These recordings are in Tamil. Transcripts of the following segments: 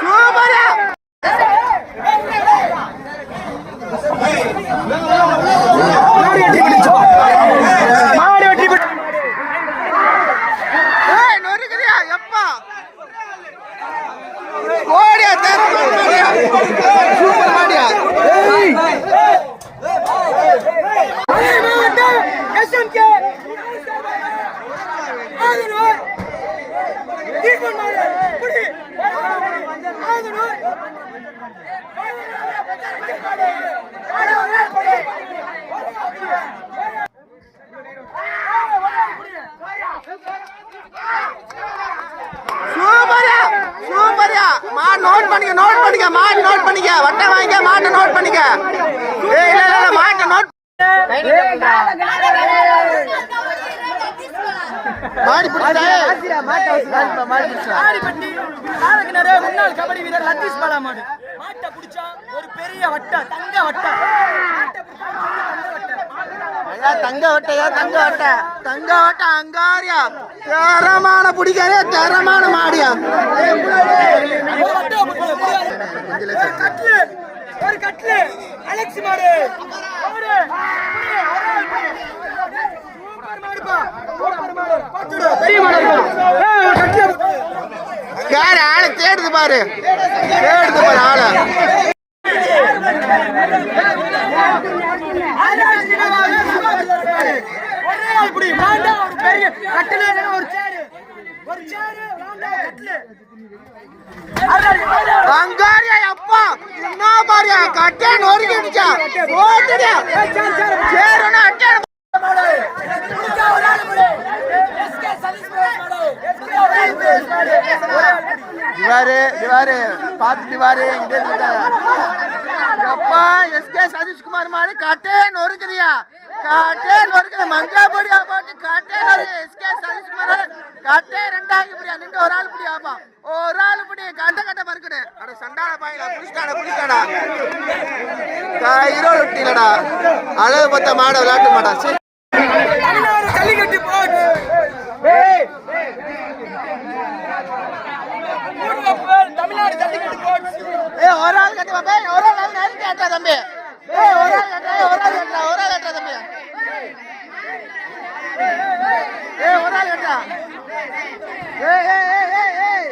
சூப்பரா மாடு வெற்றி பெற்று ஏய் நொறுக்குறியா எப்பா ஓடியா தேர் மாடியா சூப்பர் மாடியா எஸ்எம்கே ஆதரவு தீர்ப்பன் மாடு புடி ஆதரவு சூப்பரா சூப்பரா மா நோட் பண்ணிக்க நோட் பண்ணிக்க மாட்டு நோட் பண்ணிக்க வட்டை வாங்கிக்க மாட்டை நோட் பண்ணிக்க ஏய் இல்ல இல்ல, இல்ல மாட்டை நோட் மாடி பிடிச்சா மாடி பிடிச்சா ஆடிப்பட்டி ஆரக்கிணறு முன்னாள் கபடி வீரர் லத்தீஷ் பாலா மாடு மாட்டை பிடிச்சா ஒரு பெரிய வட்டை தங்க வட்டை. தங்க வட்டையா தங்க வட்டை தங்க வட்டை. அங்காரியா. தரமான பிடிக்காதே தரமான மாடியா. ஒரு கட்லு ஒரு கட்லு அலெக்ஸ் மாடு. மாடு சூப்பர் மாடுப்பா. சூப்பர் மாடு யாரு தேடுது பாரு தேடுது பாரு ஆள ஒரே ஒரு பெரிய கட்டில ஒரு சேரு ஒரு சேரு கட்டில அங்காரியா அப்பா என்ன பாரியா இவாரு பாத்துட்டு இவாரு இங்கே இருக்காங்க அப்பா எஸ்கே சதீஷ்குமார் மாதிரி கட்டே நொறுக்குறியா கட்டே நொறுக்குது மஞ்சா பொடியா போட்டு கட்டே நொறுக்கு எஸ்கே சதீஷ்குமார். கட்டே ரெண்டாங்க புடியா நின்று ஒரு ஆள் புடியா அப்பா. ஒரு ஆள் புடி கட்ட கட்ட மறுக்கடு அட சண்டால பாயில புடிச்சாடா புடிச்சாடா கைரோல் விட்டிலடா அழகு பத்த மாட விளையாட்டு மாடா. சரி ஜல்லிக்கட்டு போச்சு ஏய் ஒரு ஆள் கட்டி பாப்பே ஒரு ஆள் நெருங்கி கட்டா தம்பி. ஏய் ஒரு ஆள் கட்டா ஒரு ஆள் கட்டா ஒரு ஆள் கட்டா தம்பி. ஏய் ஒரு ஆள் கட்டா ஏய் ஏய் ஏய் ஏய் ஏய்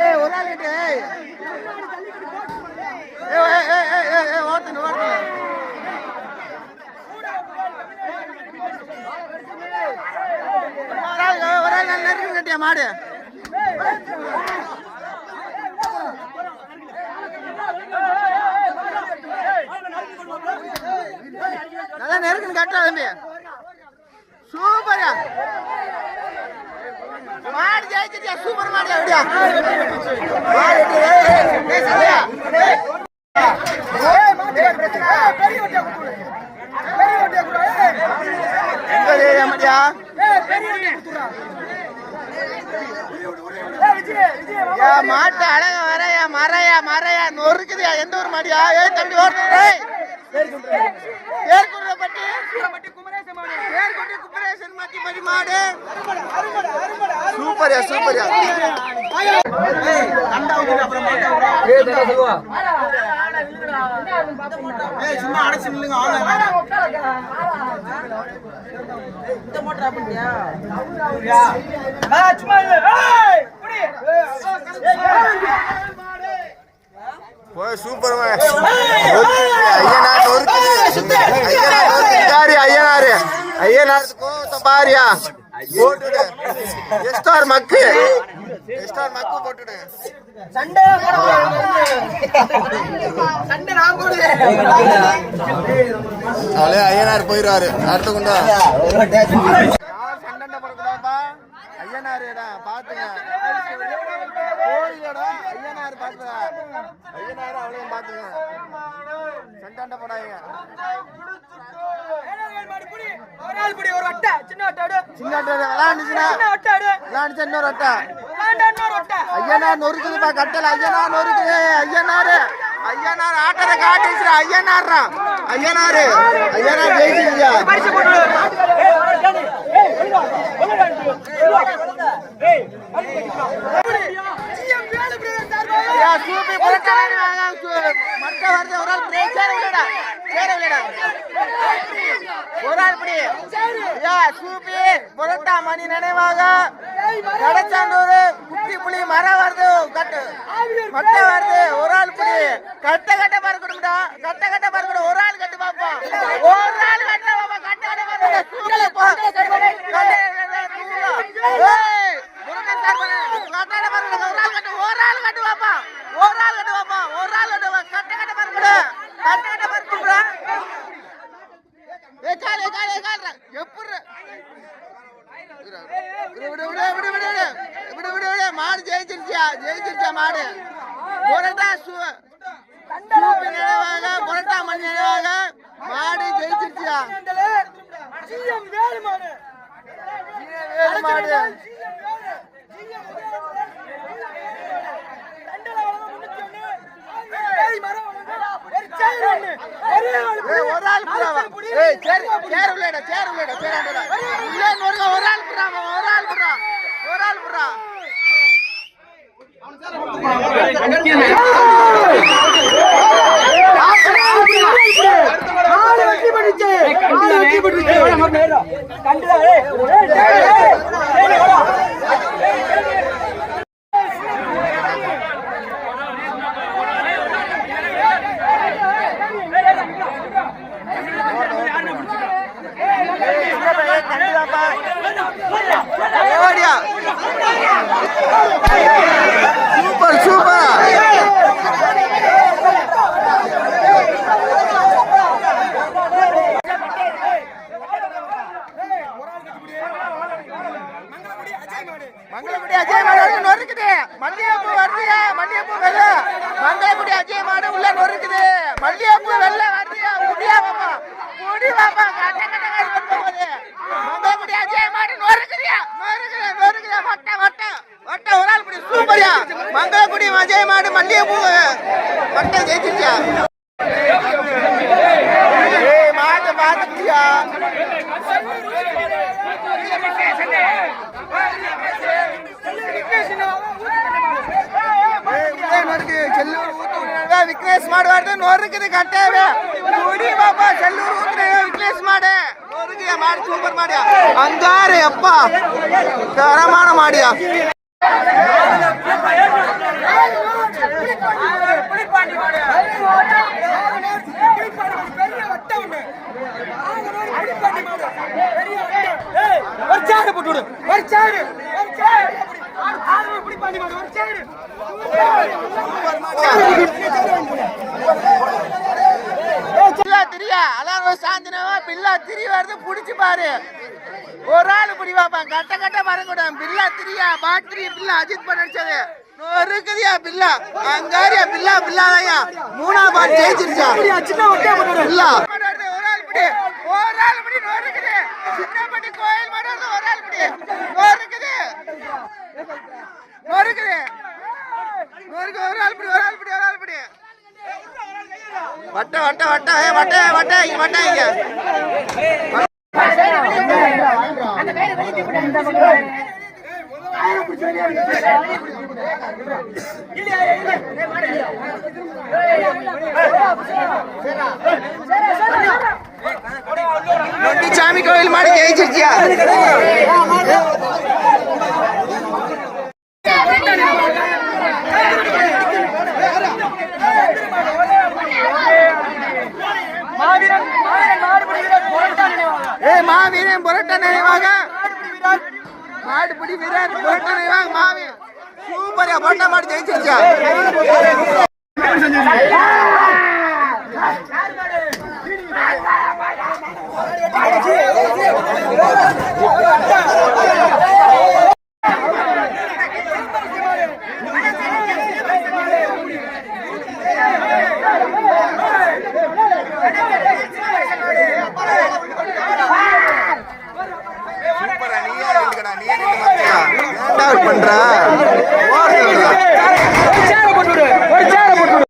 ஏய் ஒரு ஆள் கட்டு ஏய் ஏய் ஏய் ஏய் ஏய் ஏய் ஏய் ஓட்டுன ஓட்டுன ஒரு ஆள் ஒரு ஆள் நெருங்கி கட்டியா மாடு நல்லா நெருக்குன்னு கட்டா தம்பி சூப்பரா மாடு ஜெயிச்சிட்டியா சூப்பர் மாடியா அப்படியா மாடு எப்படி? ஏய், ஏய், ஏய், சரியா? ஏய். பெரிய வட்டியா கொடுத்துடு பெரிய வட்டியா கொடு ஏய். எங்க ஏரியா மாடியா ஏய், பெரிய வட்டியா கொடுத்துடுறா. ஏய், விஜய், விஜய், வாமா. ஏ மாட்டு அழக வரையா மறையா மறையா நொறுக்குதியா எந்த ஒரு மாடியா ஏய் தம்பி ஓடுறேன் ஏய் ஏற்குற பட்டி சூரம்பட்டி குமரேச மாடு. ஏற்குட்டி குப்பரேசன் மாட்டி படி மாடு சூப்பர்யா சூப்பர்யா. ஏய் சும்மா அடைச்சு நில்லுங்க ஆளு. ஆ, சும்மா இரு. ஏய், புடி. போய் சூப்பர் ஐயனார் நொறுக்குது. ஐயனார் நொறுக்குது. ஐயனாரு ஐயனார்? கோத்த பாரியா போட்டுடு எஸ்டார் மக்கு எஸ்டார் மக்கு போட்டுடு சண்டை சண்டை நான் போடுவேன் அலே ஐயனார் போயிடுவாரு அடுத்த கொண்டா சண்டை போடக்கூடாதுப்பா ஐயனாருடா பாத்துங்க கோழிடா யாரு பாத்துங்க ஐயனார் அவளையும் பாத்துங்க சண்டாண்ட போடாதீங்க. ஒரு அட்டை சின்ன சின்ன விளாண்டுச்சுன்னா விளாண்டுச்சு இன்னொரு அட்டை? இன்னொரு அட்டை. நொறுக்குதுப்பா கட்டல. நொறுக்குது. ஐயனாரு. ஐயனார் ஆட்டத்தை காட்டுச்சு ஐயனார்ரா. ஐயனாரு. ஐயனார் ஜெயிச்சிருக்கியா பரிசு போட்டு விடு. ஏய், வர, ஜானி. ஏய், வெளிவா, வெளிவா. வெளிவா. ஏய், அடிக்க, அடிக்க. யா சூப்பி புரட்டா வாங்க மட்டை வருது ஒரு ஆள் பிரேக் சேர விடடா சேர விடடா ஒரு ஆள் படி. யா சூப்பி புரட்டா மணி நினைவாக. கடச்சாண்டூர் குட்டி புலி மரம் வருது கட்டு. மட்ட வருது ஒரு ஆள் படி. கட்ட கட்ட பார்க்கணும்டா கட்ட கட்ட மாடு ஜெயிச்சிருச்சியா? ஜிஎம் வேறு மாடு ஏய், ஒரு ஆள் புறாவா ஏய் சேர் சேர் உள்ளடா சேர் உள்ளடா சேர் உள்ளடா. உள்ளே நொறுங்க ஒரு ஆள் புறா ஒரு ஆள் புறா. ஒரு ஆள் புறா. வெற்றி பெற்றுச்சு வெற்றி பெற்றுச்சு கண்டுதான் மங்களகுடி அஜய் மாடு நொறுக்குது. மல்லிகைப்பூ வருதுயா? மல்லிகைப்பூ வெள்ள. மங்களகுடி அஜய் மாடு உள்ள நொறுக்குது. மல்லிகைப்பூ வெள்ள வருதுயா? முடியா பாப்பா முடி பாப்பா கட்ட கட்ட போகுது மங்களகுடி அஜய் மாடு நொறுக்குதியா? நொறுக்குது நொறுக்குது. வட்ட வட்ட வட்ட ஒரு ஆள் இப்படி சூப்பர்யா. மங்களகுடி அஜய் மாடு மல்லிகைப்பூ வட்ட ஜெயிச்சிருச்சியா? மாட்டு மாத்துச்சியா ವಿಟ್ನೆಸ್ ಮಾಡಬಾರ್ದು ನೋರಕ್ಕೆ ಕಟ್ಟೇವೆ ನೋಡಿ ಬಾಬಾ ಚೆಲ್ಲೂರು ವಿಟ್ನೆಸ್ ಮಾಡೆ ಮಾಡಿ ಸೂಪರ್ ಮಾಡ್ಯ ಹಂಗಾರೆ ಅಪ್ಪ ಕರಮಾಣ ಮಾಡ್ಯ பெரிய வச்சாரு போட்டு வச்சாரு சாந்தினவா பில்லா திரி வருது புடிச்சு பாரு. ஒரு ஆள் புடி பாப்பான் கட்ட கட்ட வரக்கூடாது பில்லா திரியா பாட்ரி பில்லா அஜித் பண்ண அடிச்சது நொறுக்குதியா பில்லா? அங்காரியா பில்லா பில்லாதாயா? மூணா பால் ஜெயிச்சிருச்சா? சின்ன ஒட்டே பில்லா. ஒரு ஆள் பிடி ஒரு ஆள் புடி நொறுக்குது. சின்னப்பட்டி கோயில் மாடு ஒரு ஆள் புடி. நொறுக்குது. நொறுக்குது நொறுக்கு ஒரு ஆள் புடி ஒரு ஆள் புடி ஒரு ஆள் புடி வட்ட வட்ட வட்ட வட்ட வட்ட இங்க வட்ட இங்க. நொண்டி சாமி கோயில் மாடி ஜெயிச்சிருச்சியா மாவீரன் மாவீரன் மாடுபிடி வீரர் போராட்டம் நினைவாக ஏ மாவீரன் புரட்ட நினைவாக மாடுபிடி வீரர் புரட்ட நினைவாக மாவி சூப்பரியா புரட்ட மாடு ஜெயிச்சிருச்சா you நீயே இருக்கடா நீயே நின்னு ஏன்டா இப்படி பண்ற ஓடுறா சேர போட்டு விடு ஒரு சேர போட்டு விடு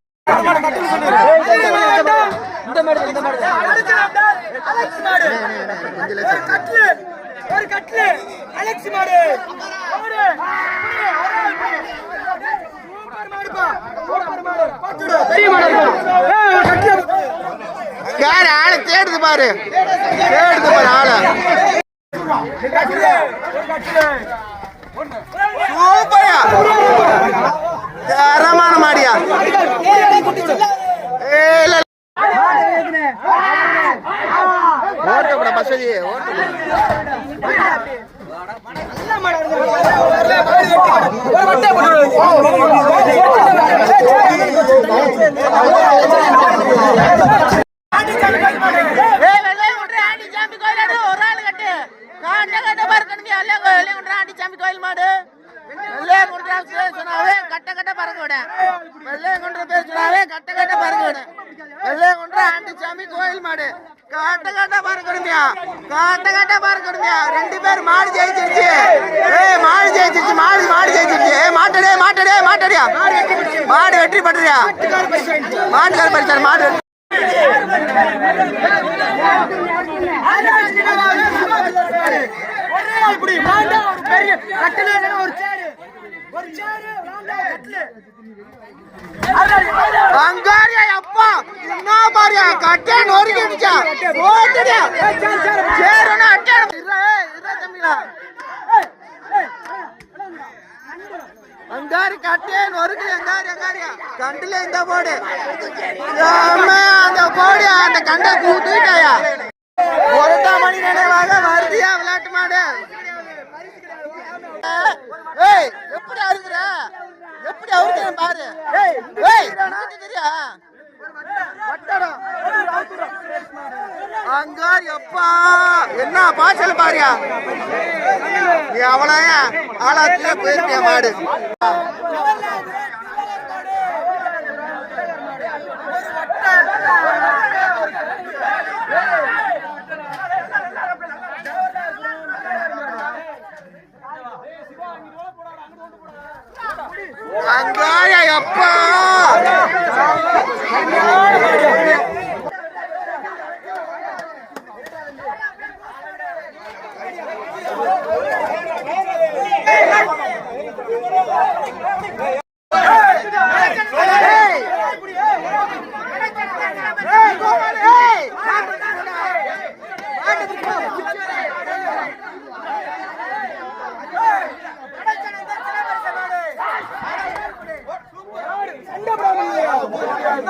இந்த மாடு இந்த மாடு அலெக்ஸ் மாடு ஒரு கட்லு ஒரு கட்லு அலெக்ஸ் மாடு மாடு சூப்பர் மாடுப்பா யாரு ஆளை தேடுது பாரு தேடுது பாரு ஆளை சூப்பரா. தரமான மாடியா. ஏய், இல்ல ஓட்டப்பட பசதி ஓட்ட ஏய் வெள்ளைய குன்ற ஆண்டி சாமி கோயிலாடு ஒரு ஆள் கட்டு காட்ட கட்ட பறக்கணுமே சாமி கோயில் மாடு. வெள்ளைய குன்ற சொன்னாவே கட்ட கட்ட பறக்க விட. வெள்ளைய குன்ற பேர் சொன்னாவே கட்ட கட்ட பறக்க விட. வெள்ளைய குன்ற ஆண்டி சாமி கோயில் மாடு. காட்ட காட்ட பறக்கணுமியா காட்ட காட்ட பறக்கணுமியா ரெண்டு பேர் மாடு ஜெயிச்சிருச்சு. ஏய் மாடு ஜெயிச்சிருச்சு மாடு மாடு ஜெயிச்சிருச்சு. ஏய் மாட்டடே மாட்டடே மாட்டடியா? மாடு வெற்றி பெற்றியா மாட்டுக்கார பரிசார் மாடு வெற்றி ஒரே இப்படி விளாண்டா ஒரு பெரிய கட்டில இல்லைன்னா ஒரு சேரு. ஒரு சேரு விளாண்டா கட்டில. அங்காரியா அப்பா என்ன பாரியா? கட்டே நொறுக்கிடுச்சா ஓட்டுடியா சேரணும் அட்டே இருடா இருடா அங்காரி கட்டே அங்காரி அங்காரியா? கண்டுல இந்த போடு. அம்மா, அந்த போடு அந்த கண்டை கூட்டிட்டாயா மணி நினைவாக வருதியா விளையாட்டு மாடு? ஏய் எப்படி அறுக்குற எப்படி அறுக்குற பாரு? ஏய் ஏய் உனக்கு தெரியா? அங்காரி அப்பா என்ன பாய்ச்சல் பாரியா? நீ அவளையா? ஆளாத்திலே போயிருக்கிய மாடு அங்காரி அப்பா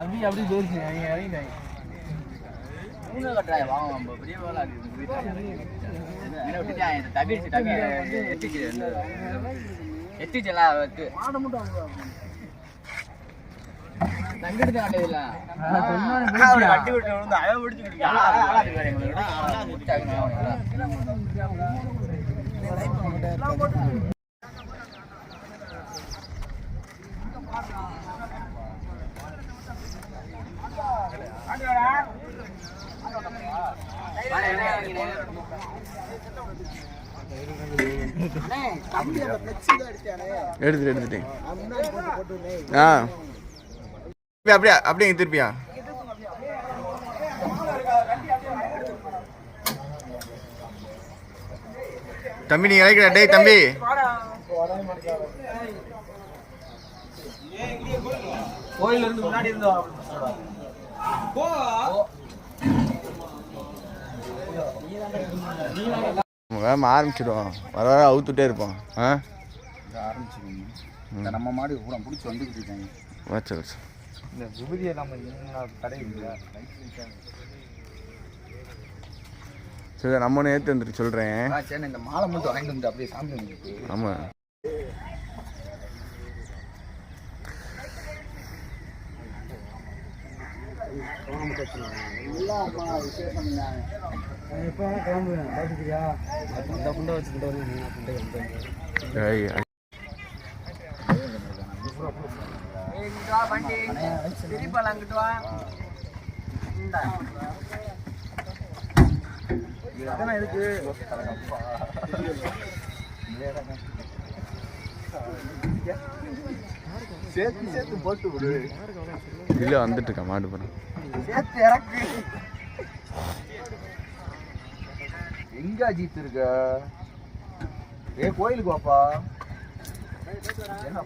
அப்படி தவிர்த்து தவிர எத்திச்சு எத்திச்சலாம் எடுத்துட்டு எடுத்துட்டேன். ஆ. அப்படியா அப்படியே திருப்பியா? தம்பி நீ இறக்கிற. டேய் தம்பி. கோயில இருந்து முன்னாடி இருந்தோம் வேகமாக ஆரம்பிச்சிடுவோம் வர வர அவுத்துட்டே இருப்போம். ஆ? ஆரம்பிச்சிருக்கோம் நம்ம மாடு பூரா பிடிச்சி வந்துக்கிட்டு இருக்காங்க. வச்சு வச்சு. இந்த விபூதியை நம்ம இல்லையா சரி நம்ம ஏற்று வந்துட்டு சொல்கிறேன் சரி இந்த மாலை மட்டும் வாங்கிட்டு வந்து அப்படியே சாமி வந்துருக்கு ஆமாம் ஏய், சேர்த்து சேர்த்து போட்டு விடு. இல்லை வந்துட்டு இருக்கா மாடு போகிறேன் சேர்த்து இறக்கு. எங்க அஜித் இருக்க? ஏ கோயிலுக்கு வாப்பா. என்ன?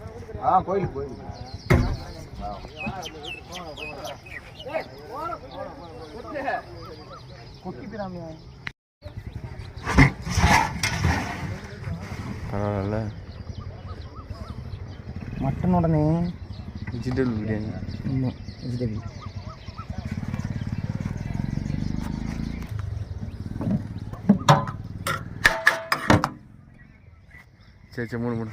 ஆ கோயிலுக்கு கோயிலுக்கு பரவாயில்ல. மட்டன் உடனே. வெஜிடபிள் பிரியாணி இன்னும் வெஜிடபிள் சரி சரி மூணு மூணு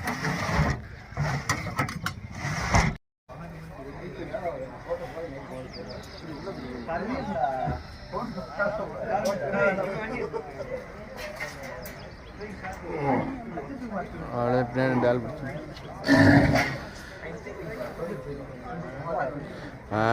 அவ்வளோ பின்னாடி டால் பிடிச்சி ஆ.